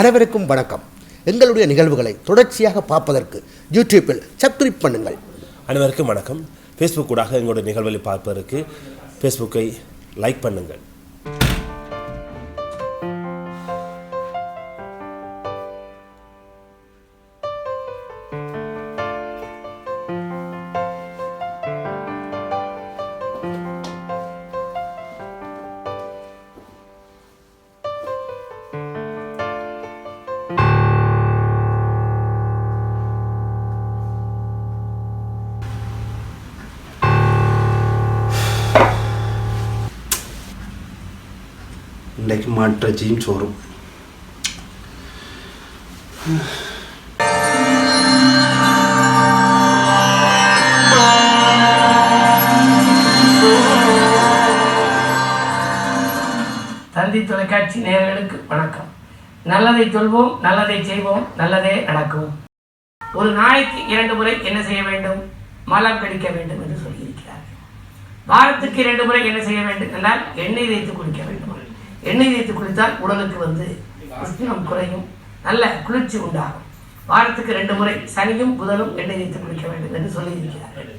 அனைவருக்கும் வணக்கம். எங்களுடைய நிகழ்வுகளை தொடர்ச்சியாக பார்ப்பதற்கு யூடியூப்பில் சப்ஸ்கிரைப் பண்ணுங்கள். அனைவருக்கும் வணக்கம். ஃபேஸ்புக் ஊடாக எங்களுடைய நிகழ்வுகளை பார்ப்பதற்கு ஃபேஸ்புக்கை லைக் பண்ணுங்கள். இன்றைக்கு மாற்றச்சியும் சோறும் தந்தி தொலைக்காட்சி நேயர்களுக்கு வணக்கம். நல்லதை சொல்வோம் நல்லதை செய்வோம் நல்லதே நடக்கும். ஒரு நாளைக்கு இரண்டு முறை என்ன செய்ய வேண்டும்? மலம் கடிக்க வேண்டும் என்று சொல்லியிருக்கிறார் வாரத்துக்கு இரண்டு முறை என்ன செய்ய வேண்டும் என்றால் எண்ணெய் வைத்து குடிக்க வேண்டும். எண்ணெய் தேய்த்து குளித்தால் உடலுக்கு வந்து உஷ்ணம் குறையும். நல்ல குளிர்ச்சி உண்டாகும். வாரத்துக்கு ரெண்டு முறை சனியும் புதனும் எண்ணெய் தேய்த்து குளிக்க வேண்டும் என்று சொல்லியிருக்கிறார்கள்.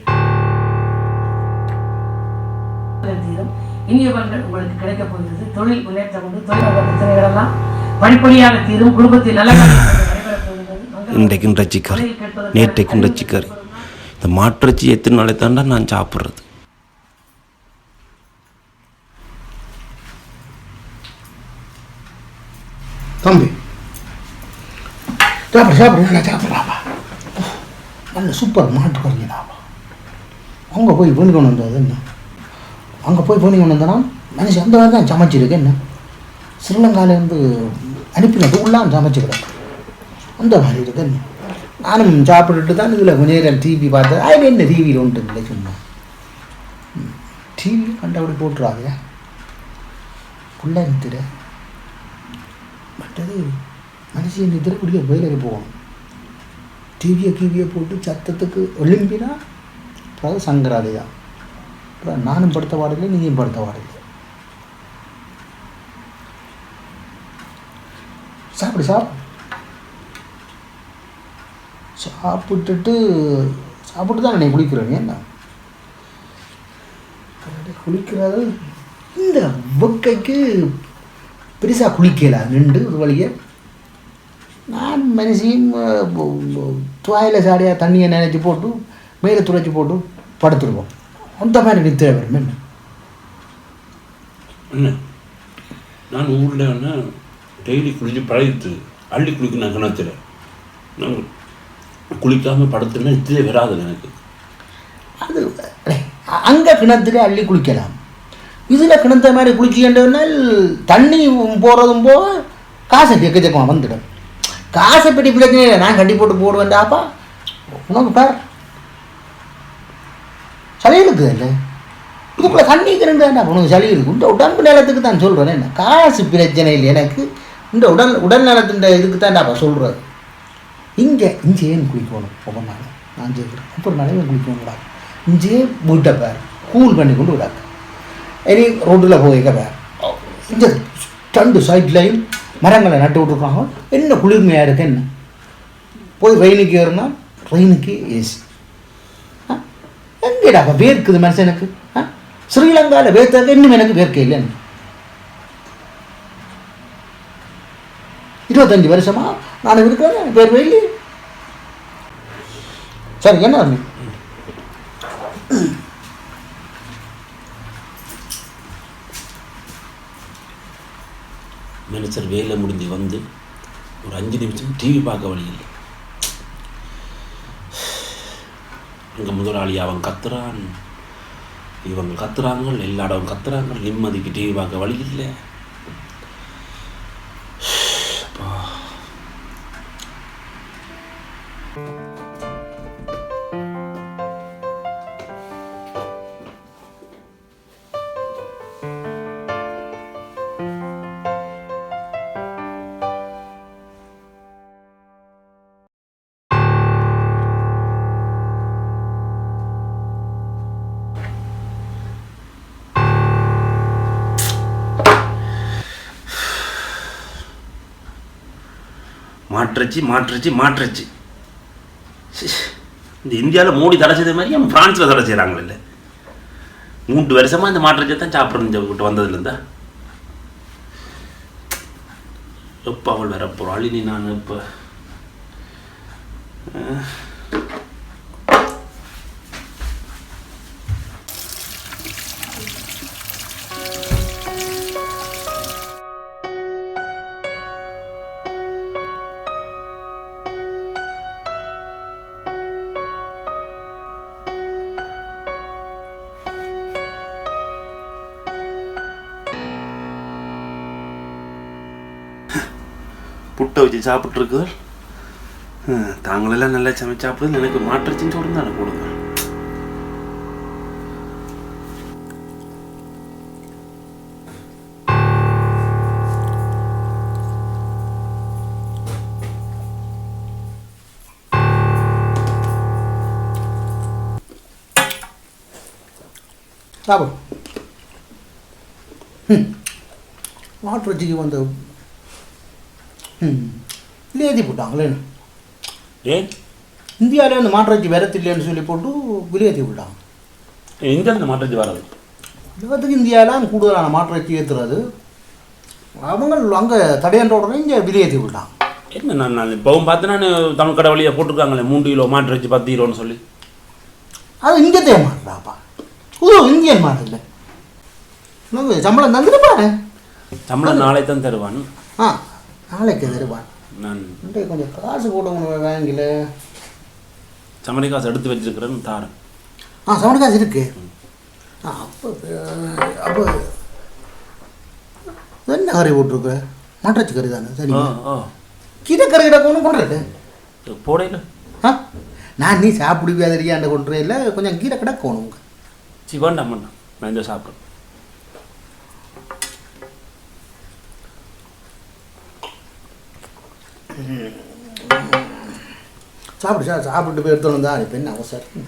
இனிய பலன்கள் உங்களுக்கு கிடைக்கப் போகிறது. தொழில் முன்னேற்றம் உண்டு. தொழில் பிரச்சனைகள் எல்லாம் படிப்படியாக தீரும். குடும்பத்தில் நல்ல காரியங்கள் நடைபெறப் போகிறது. மங்கள இன்றைக்கு ரச்சிக்கறி தொழில் கேட்பதற்கு நேற்றைக்கு ரச்சிக்கறி இந்த மாற்றச்சி எத்தனை நாளை தாண்டா நான் சாப்பிட்றது? தம்பி. சாப்பிடு சாப்பிடு நல்லா நல்ல சூப்பர் மாட்டு கறிங்கடாப்பா அங்கே போய் பண்ணி கொண்டு வந்தது என்ன? அங்கே போய் பண்ணி கொண்டு வந்தனா மனுஷன் அந்த மாதிரி தான் சமைச்சிருக்கு என்ன? ஸ்ரீலங்காலேருந்து அனுப்பினது உள்ளான் சமைச்சிருக்கேன். அந்த மாதிரி இருக்கு என்ன? நானும் சாப்பிட்டுட்டு தான் இதில் கொஞ்ச நேரம் டிவி பார்த்தேன். அது என்ன டிவியில் ஒன்று இல்லை சும்மா. டிவி கண்டபடி போட்டுறாங்க உள்ளே திரு. மற்றது மனுஷன் நிதிர குடிக்க வேலைக்கு போகணும். டிவியை கீவியை போட்டு சத்தத்துக்கு ஒலிம்பினா அப்புறம் சங்கராதி தான் அப்புறம் நானும் படுத்த பாடில்லை நீயும் படுத்த பாடில்லை. சாப்பிடு சாப் சாப்பிட்டுட்டு சாப்பிட்டு தான் நீ குளிக்கிறேன் என்ன குளிக்கிறது இந்த வெக்கைக்கு பெருசாக குளிக்கல. நின்று ஒரு வழியை நான் மனுஷியும் துவாயில் சாடியாக தண்ணியை நினைச்சி போட்டு மேலே துடைச்சி போட்டு படுத்துருவோம். அந்த மாதிரி நித்திர வரும் என்ன? என்ன? நான் ஊரில் டெய்லி குளிச்சு பழகிட்டு அள்ளி குளிக்கணும் கிணத்துல. நான் குளிக்காமல் படுத்துனா இதே வராது எனக்கு. அது அங்கே கிணத்துல அள்ளி குளிக்கலாம். இதில் கிணத்த மாதிரி குளிச்சுக்கின்றனால் தண்ணி போகிறதும் போக காசை எக்கச்சக்கமாக வந்துடும் காசை பெட்டி பிரச்சனை இல்லை நான் கட்டி போட்டு போடுவேன்டாப்பா உனக்கு பார். சளி இருக்குது இல்லை இதுக்குள்ளே தண்ணி கிடந்தாண்டா உனக்கு சளி இருக்கு. இந்த உடம்பு நிலத்துக்கு தான் சொல்கிறேன் என்ன? காசு பிரச்சனை இல்லை எனக்கு. இந்த உடல் உடல் நலத்தின் இதுக்கு தான்டாப்பா சொல்கிறது இங்கே இங்கே ஏன் குளிக்கணும்? ஒவ்வொரு நாள் நான் கேட்குறேன் ஒவ்வொரு நாளையும் குளிக்கணும் விடாது இங்கே வீட்டை பேர். கூல் பண்ணி கொண்டு விடாது. இனி ரோட்டில் போய்க்க பேர் இந்த ரெண்டு சைட்லையும் மரங்களை நட்டு விட்ருக்காங்க என்ன குளிர்மையாக இருக்கு என்ன? போய் ரெயினுக்கு ஏறுனா ரெயினுக்கு ஏசி எங்கேடா வேர்க்குது மனுஷனுக்கு ஆ? ஸ்ரீலங்காவில் வேர்த்தது இன்னும் எனக்கு வேர்க்க இல்லைன்னு இருபத்தஞ்சி வருஷமா நான் இருக்கிறேன் பேர் வெள்ளி சரி என்ன வரணும் வேலை முடிஞ்சு வந்து ஒரு அஞ்சு நிமிஷம் டிவி பார்க்க வழி இல்லை. அங்கே முதலாளி அவன் கத்துறான். இவங்க கத்துறாங்க எல்லா இடம் கத்துறாங்க. நிம்மதிக்கு டிவி பார்க்க வழி இல்லை. மாற்றுச்சு மாற்றுச்சு மாற்றுச்சு. இந்த இந்தியாவில் மோடி தடை செய்த மாதிரி நம்ம ஃப்ரான்ஸில் தடை செய்கிறாங்களே மூன்று வருஷமாக இந்த மாற்றச்சியை தான் சாப்பிட்றது விட்டு வந்ததுலேருந்தா எப்போ அவள் வர போகிறாள் இனி நான் இப்போ புட்டை வச்சு சாப்பிட்ருக்குதல் தாங்களெல்லாம் நல்லா சமைச்சு சாப்பிடுது எனக்கு மாற்றச்சின்னு சொல்லுங்க தானே கொடுங்க. சாப்பிடு. ம் மாட்டு வச்சுக்கு வந்து ம் விலையேற்றி போட்டாங்களே ஏன் இந்தியாவில் இந்த மாட்டு வச்சு விரத்து இல்லைன்னு சொல்லி போட்டு விலையேற்றி விட்டாங்க. எங்கே இந்த மாற்றச்சி வராது? உலகத்துக்கு இந்தியாவில் கூடுதலான வச்சு ஏற்றுறது. அவங்க அங்கே தடையன்ற உடனே இங்கே விலையேற்றி விட்டாங்க. என்ன நான் இப்போவும் பார்த்து நான் தமிழ் கடை வழியாக போட்டிருக்காங்களே மூன்று கிலோ மாற்றச்சி பத்து கிலோன்னு சொல்லி? அது இங்கே தேவை மாட்டுறாப்பா. புது இந்தியன் மாட்டு இல்லை சம்பளம் தந்துட்டு பாரு சம்பளம் நாளை தான் தருவான். ஆ. நாளைக்கு தருவான். நான் கொஞ்சம் காசு போடணும் வாங்கல. சமரி காசு எடுத்து வச்சிருக்கிறேன்னு தாரேன். ஆ சவுண்ட் காசு இருக்கு. ஆ அப்போ அப்போ என்ன கறி போட்டிருக்கு? மாட்டாச்சு கறி தானே சரி கீரை கறி கிடக்கணும் கொண்டுட்டு போடையில். ஆ நான் நீ சாப்பிடுவியா தெரியாண்ட கொண்டுறே இல்லை கொஞ்சம் கீரை கிடக்கணும் உங்க சி வேண்டாம் வேண்டாம் நான் இந்த சாப்பிட்றேன். சாப்பிடு சார் சாப்பிட்டு போய் எடுத்துன்னு தான் இப்போ என்ன அவசரம்?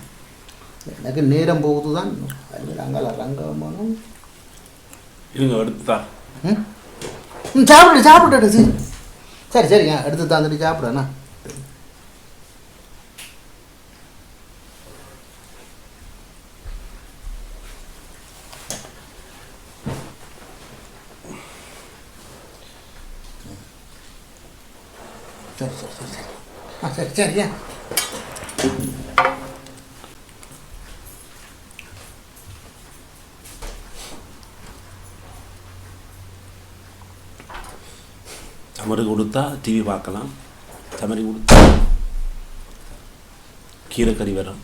எனக்கு நேரம் போகுது தான் ரங்கல ரங்கமானும் இருங்க எடுத்து தான் ம்? ம், சாப்பிடு சாப்பிட்டு சரி சரி சரிங்க எடுத்து தந்துட்டு சாப்பிடுண்ணா சரி சரி சரி சரி ஆ சரி சமரி கொடுத்தா டிவி பார்க்கலாம். சமரி கொடுத்தா கீரை கறி வரும்.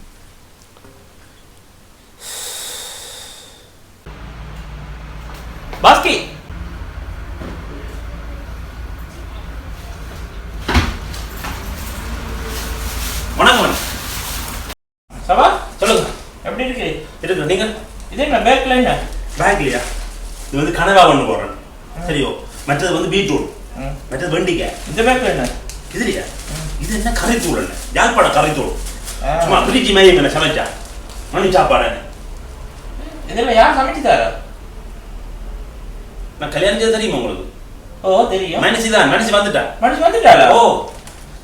பாஸ்கி வணக்கம் வணக்கம் சபா சொல்லுங்க எப்படி இருக்கு இருக்கு நீங்கள் இது என்ன பேக்கில் என்ன? பேக்லையா இது வந்து கனவா ஒன்று போடுறேன். சரியோ? மற்றது வந்து பீட்ரூட். மற்றது வெண்டிக்காய். இந்த பேக்கில் என்ன? இதுலையா? இது என்ன கறித்தூள் என்ன? யாழ்ப்பாணம் கறித்தூள். ஆ. சும்மா பிரிட்ஜி மையம் என்ன சமைச்சா? மணி சாப்பாடு. என்ன இதில் யார் சமைச்சு தரா? நான் கல்யாணம் செய்ய தெரியுமா உங்களுக்கு? ஓ தெரியும். மனுஷி தான் மனுஷி வந்துட்டா. மனுஷன் வந்துட்டாளா? ஓ.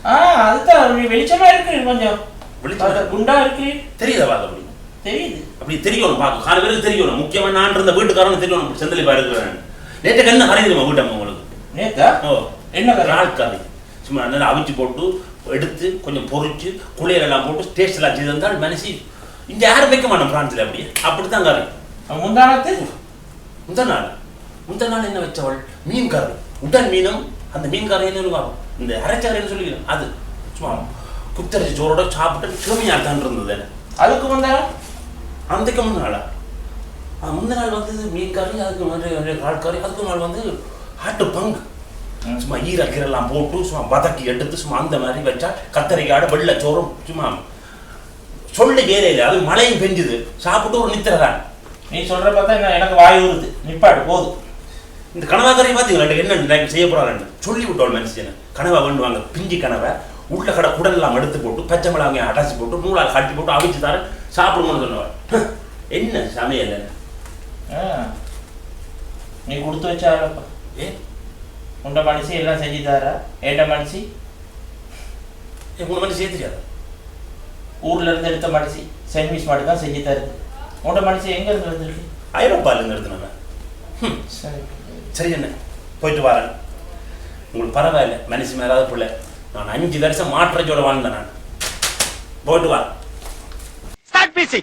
ஆ அதுதான். வெளிச்சமா இருக்கு கொஞ்சம். வெளிச்சமா? குண்டா இருக்கு. தெரியுதா அப்படி தெரியுது. அப்படி தெரியணும் பார்க்க கால பேருக்கு தெரியணும். முக்கியமா நான் இருந்த வீட்டுக்காரன் தெரியணும். செந்தலி பாருக்கிறேன் நேற்று கறி தெரியுமா வீட்டம்மா உங்களுக்கு? நேத்தா? ஓ. என்ன கறி? இறால் கறி. சும்மா நல்லா அவிச்சு போட்டு எடுத்து கொஞ்சம் பொரிச்சு குளியல் எல்லாம் போட்டு டேஸ்ட் எல்லாம் செய்து வந்தால் மனுஷி இங்க யாரும் வைக்க மாட்டோம் பிரான்ஸ்ல அப்படியே. அப்படித்தான் கறி. அவன் முந்தானத்து முந்த நாள். முந்த நாள் என்ன வச்சவள்? மீன் கறி. உடன் மீனும் அந்த மீன் கறி என்ன சொல்லுவாங்க இந்த அரைச்சகரைன்னு சொல்லிக்கிறேன் அது. சும்மா குத்தரிசி சோறோட சாப்பிட்டு சுமையா தான் இருந்தது. அதுக்கு முந்தானம் அன்றைக்கு முந்த நாளா அது நாள் வந்து மீன் கறி அதுக்கு வந்து கால் கறி அதுக்கு நாள் வந்து ஆட்டு பங்கு. சும்மா ஈரக்கீரெல்லாம் போட்டு சும்மா வதக்கி எடுத்து சும்மா அந்த மாதிரி வச்சா கத்தரிக்காடு வெள்ளை சோறும் சும்மா சொல்லி வேலை இல்லை அது மழையும் பெஞ்சுது. சாப்பிட்டு ஒரு நித்திரதான் நீ சொல்கிற பார்த்தா என்ன- எனக்கு வாய் ஊறுது. நிப்பாடு போதும் இந்த கனவா பார்த்தீங்களா என்ன இன்னைக்கு செய்ய போகிறாங்க சொல்லி விட்டோம் மனுஷன். கனவா வேண்டுவாங்க பிஞ்சி கனவை. உள்ள கடை குடல் எல்லாம் எடுத்து போட்டு பச்சை மிளகாய் அடைச்சி போட்டு நூலால் கட்டி போட்டு அவிச்சு தரேன். சாப்பிடுங்கன்னு சொன்னவன் என்ன சமையல்? ஆ. நீ கொடுத்து வச்சாரப்பா ஏ? உண்ட மனுஷி எல்லாம் செஞ்சு தாரா ஏண்ட மனுஷி மணி செய்ய தெரியாது? ஊர்ல இருந்து எடுத்த மடிச்சு சென்ட் மிஸ் மாட்டு தான் செஞ்சு தருது உன்னோட மடிச்சு எங்க இருந்து வந்திருக்கு? ஐரோப்பாலேருந்து எடுத்துனாங்க சரி. சரி என்ன போயிட்டு வரேன். உங்களுக்கு பரவாயில்ல மனுஷன் மேலாத பிள்ளை. நான் அஞ்சு வருஷம் மாற்றச்சோட வாழ்ந்தேன் நான். போயிட்டு வரேன் ఆపేసి